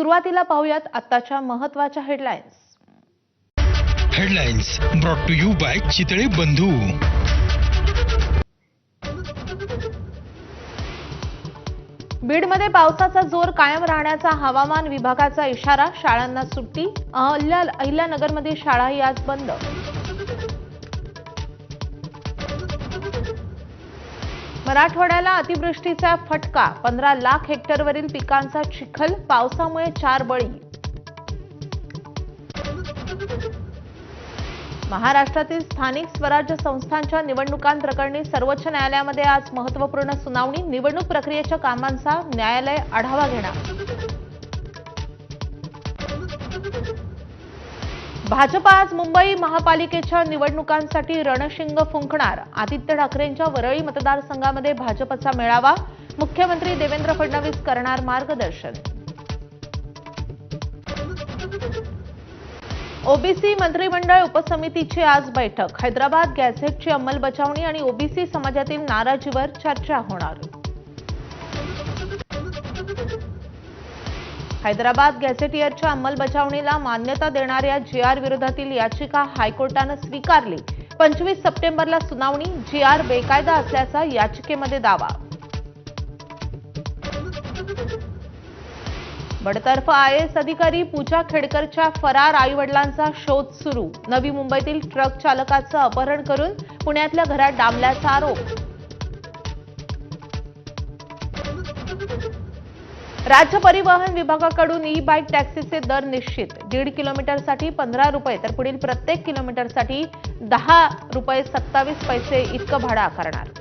सुरुवातीला पाहूयात आत्ताच्या महत्त्वाच्या headlines headlines brought to you by Chitale Bandhu. बीडमध्ये पावसाचा जोर कायम राहण्याचा हवामान विभागाचा इशारा शाळांना सुट्टी. अहल्या अहिल्यानगरमधील शाळाही आज बंद. मराठवाड्याला अतिवृष्टीचा फटका. पंधरा लाख हेक्टरवरील पिकांचा चिखल पावसामुळे चार बळी. महाराष्ट्रातील स्थानिक स्वराज्य संस्थांच्या निवडणुकांप्रकरणी सर्वोच्च न्यायालयामध्ये आज महत्त्वपूर्ण सुनावणी. निवडणूक प्रक्रियेच्या कामांचा न्यायालय आढावा घेणार. भाजप आज मुंबई महापालिकेच्या निवडणुकांसाठी रणशिंग फुंकणार. आदित्य ठाकरेंच्या वरळी मतदारसंघामध्ये भाजपचा मेळावा. मुख्यमंत्री देवेंद्र फडणवीस करणार मार्गदर्शन. ओबीसी मंत्रिमंडळ उपसमितीची आज बैठक. हैदराबाद गॅझेटची अंमलबजावणी आणि ओबीसी समाजातील नाराजीवर चर्चा होणार. हैदराबाद गॅझेटियरच्या अंमलबजावणीला मान्यता देणाऱ्या जी आर विरोधातील याचिका हायकोर्टानं स्वीकारली. पंचवीस सप्टेंबरला सुनावणी जी आर बेकायदा असल्याचा याचिकेमध्ये दावा. बडतर्फ आय एस अधिकारी पूजा खेडकरच्या फरार आईवडिलांचा शोध सुरू. नवी मुंबईतील ट्रक चालकाचं अपहरण करून पुण्यातल्या घरात डांबल्याचा आरोप. राज्य परिवहन विभागाकडून ई बाईक टॅक्सीचे दर निश्चित. दीड किलोमीटरसाठी पंधरा रुपये तर पुढील प्रत्येक किलोमीटरसाठी दहा रुपये सत्तावीस पैसे इतकं भाडं आकारणार.